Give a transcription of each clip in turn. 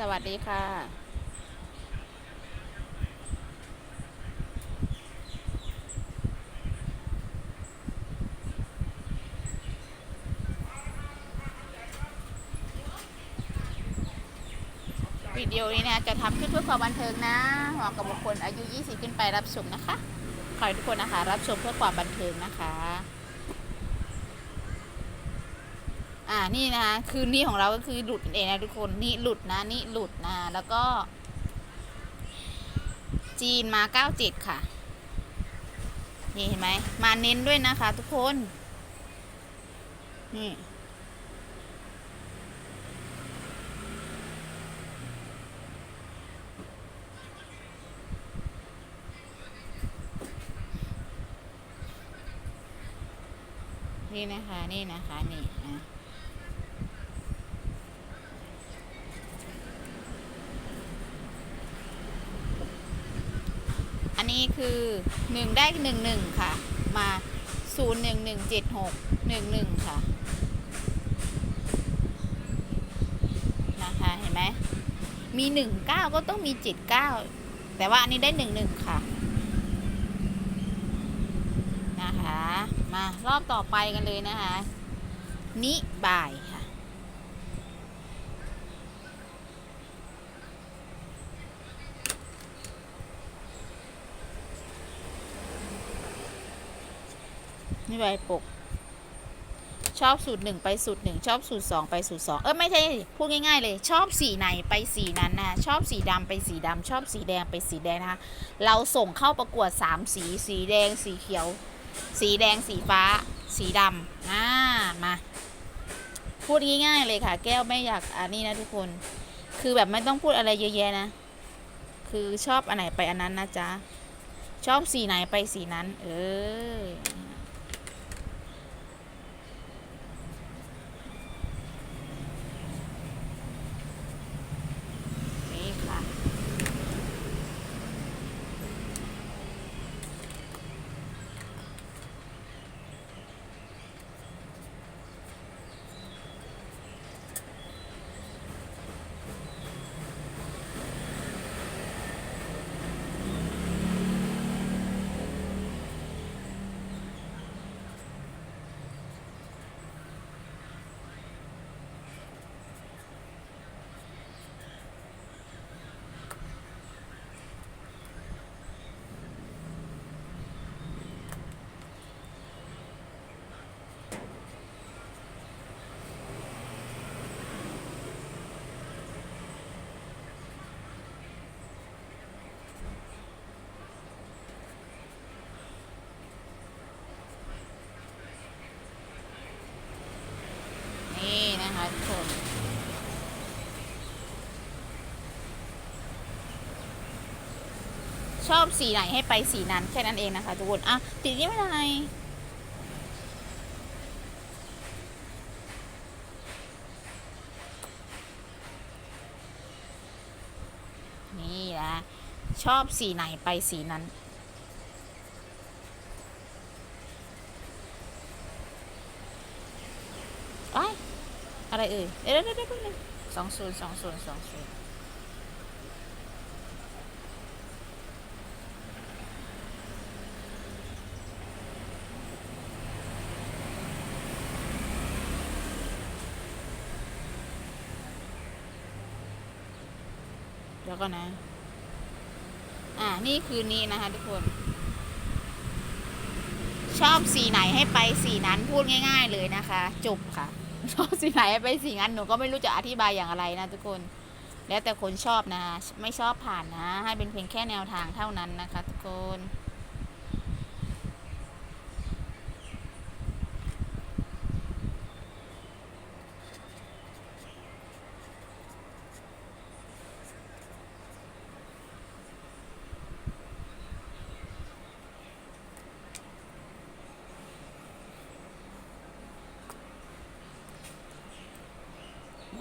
สวัสดีค่ะวิดีโอนี้นะจะทำขึ้นเพื่อความบันเทิงนะเหมาะกับบุคคลอายุ 20 ขึ้นไปรับชมนะคะ ขอให้ทุกคนนะคะ รับชมเพื่อความบันเทิงนะคะ อ่านี่นะคะคือนี่ของเราก็คือหลุดนั่นเองนะทุกคนนี่หลุดนะนี่หลุดนะแล้วก็ จีนมา97ค่ะ นี่เห็นไหมมาเน้นด้วยนะคะ ทุกคนนี่นี่นะคะ นี่นะคะ นี่อะอั นี้คือหนึ่งได้หนึ่งหนึ่งค่ะ มาศูนย์หนึ่งหนึ่งเจ็ดหกหนึ่งหนึ่งค่ะ นะคะ เห็นไหม มีหนึ่งเก้าก็ต้องมีเจ็ดเก้าแต่ว่าอันนี้ได้หนึ่งหนึ่งค่ะ นะคะ มารอบต่อไปกันเลยนะคะ นิบาย ค่ะนิบปก ชอบสูตรหนึ่งไปสูตรหนึ่งชอบสูตรสองไปสูตรสองเออไม่ใช่พูดง่ายๆเลย ชอบสีไหนไปสีนั้นนะชอบสีดำไปสีดำชอบสีแดงไปสีแดงนะคะเราส่งเข้าประกวดสามสี สีแดงสีเขียว สีแดงสีฟ้า สีดำอ่ามาพูดง่ายๆเลยค่ะ แก้วไม่อยากอันนี้นะทุกคน คือแบบไม่ต้องพูดอะไรเยอะแยะนะ คือชอบอันไหนไปอันนั้นนะจ๊ะ ชอบสีไหนไปสีนั้น เออ นี่ค่ะ นี่นะ คะทุกคน ชอบสีไหนให้ไปสีนั้นแค่นั้นเองนะคะทุกคนอะติดนี้ไม่เป็นไรนี่นะชอบสีไหนไปสีนั้น ไอ้ยอะไร เอ่ยเดี๋ยวดี๋ยวเดี๋ยวเดี๋ยวสองศูนย์สองศูนย์สองศูนย์เดี๋ยวก่อนนะ อ่า นี่คือนี้นะคะทุกคน ชอบสีไหนให้ไปสีนั้นพูดง่าย ๆ เลยนะคะ จบค่ะ ชอบสีไหนไปสีนั้นหนูก็ไม่รู้จะอธิบายอย่างไรนะทุกคน แล้วแต่คนชอบนะ ไม่ชอบผ่านนะ ให้เป็นเพียงแค่แนวทางเท่านั้นนะคะ ทุกคน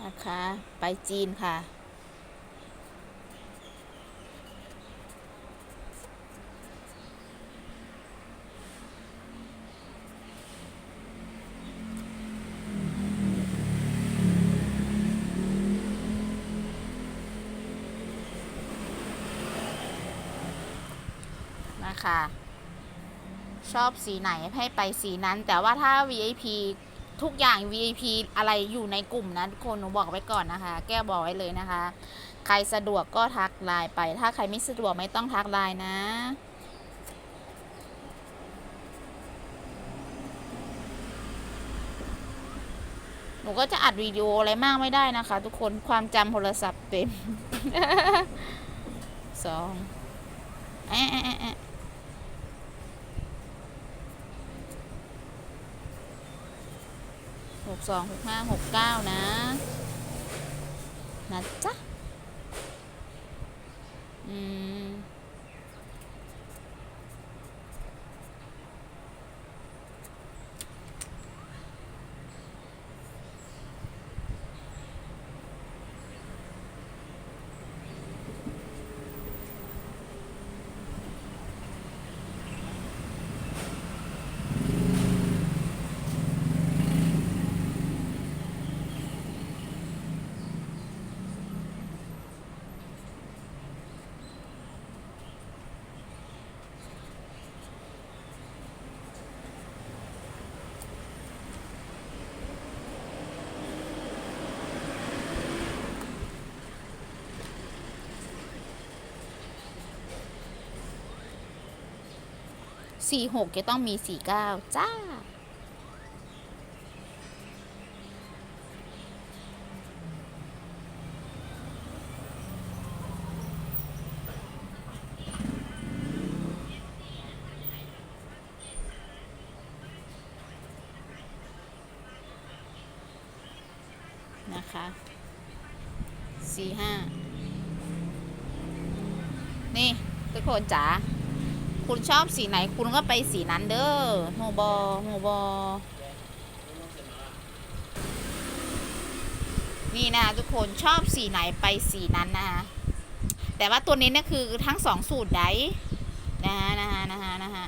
นะคะ ไปจีนค่ะ นะคะ ชอบสีไหนให้ไปสีนั้น แต่ว่าถ้า VIP ทุกอย่าง VIP อะไรอยู่ในกลุ่มนะทุกคนหนูบอกไว้ก่อนนะคะ แก้บอกไว้เลยนะคะ ใครสะดวกก็ทักไลน์ไป ถ้าใครไม่สะดวกไม่ต้องทักไลน์นะหนูก็จะอัดวิดีโออะไรมากไม่ได้นะคะ ทุกคนความจำโทรศัพท์เต็มสองแอะแอะแอะแอะห กสองหกห้าหกเก้านะ นะจ๊ะ อืม สี่หกจะต้องมีสี่เก้าจ้า นะคะสี่ห้านี่ ทุกคนจ๋า คุณชอบสีไหนคุณก็ไปสีนั้นเด้อโมบอโมบอนี่นะทุกคนชอบสีไหนไปสีนั้นนะคะแต่ว่าตัวนี้เนี่ยคือทั้งสองสูตรไดนะฮะนะฮะนะฮะนะฮะ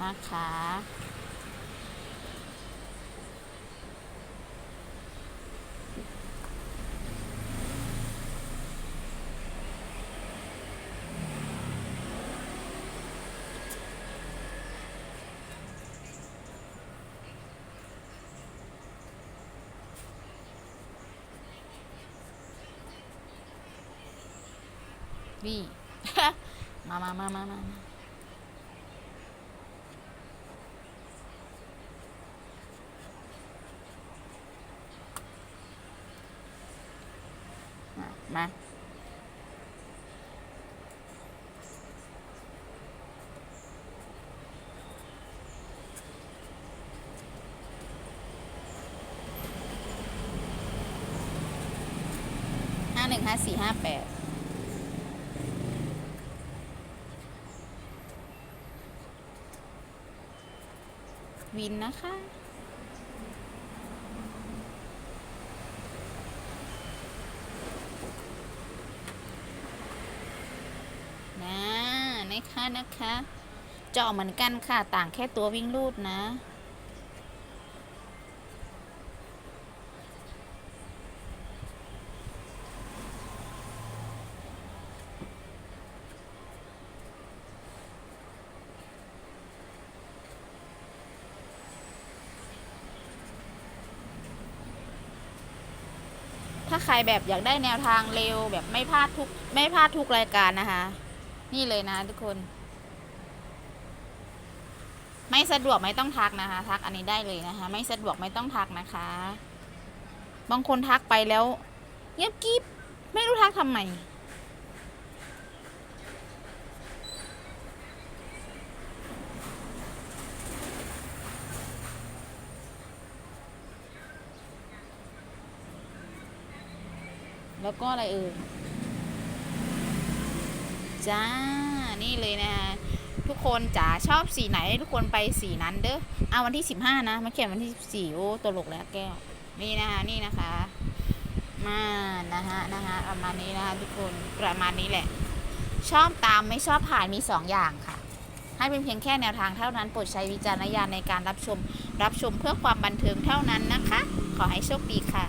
มนะคะ นี่ มามามามามามาห้าหนึ่งห้าสี่ห้าแปดินนะคะ นะนะคะนะคะเจาะเหมือนกันค่ะ ต่างแค่ตัววิ่งรูดนะ ถ้าใครแบบอยากได้แนวทางเร็วแบบไม่พลาดทุกไม่พลาดทุกรายการนะคะ นี่เลยนะทุกคน ไม่สะดวกไม่ต้องทักนะคะ ทักอันนี้ได้เลยนะคะ ไม่สะดวกไม่ต้องทักนะคะ บางคนทักไปแล้วเงียบกิ๊บไม่รู้ทักทำไม แล้วก็อะไรเอ่ยจ้า นี่เลยนะคะทุกคนจ๋าชอบสีไหน ทุกคนไปสีนั้นเด้อเอาวันที่สิบห้านะ มาเขียนวันที่สี่โอ้ตลกแล้วแก้ว นี่นะคะนี่นะคะ มานะฮะนะฮะประมาณนี้นะคะทุกคนประมาณนี้แหละ ชอบตามไม่ชอบผ่านมีสองอย่างค่ะ ให้เป็นเพียงแค่แนวทางเท่านั้นโปรดใช้วิจารณญาณในการรับชม รับชมเพื่อความบันเทิงเท่านั้นนะคะ ขอให้โชคดีค่ะ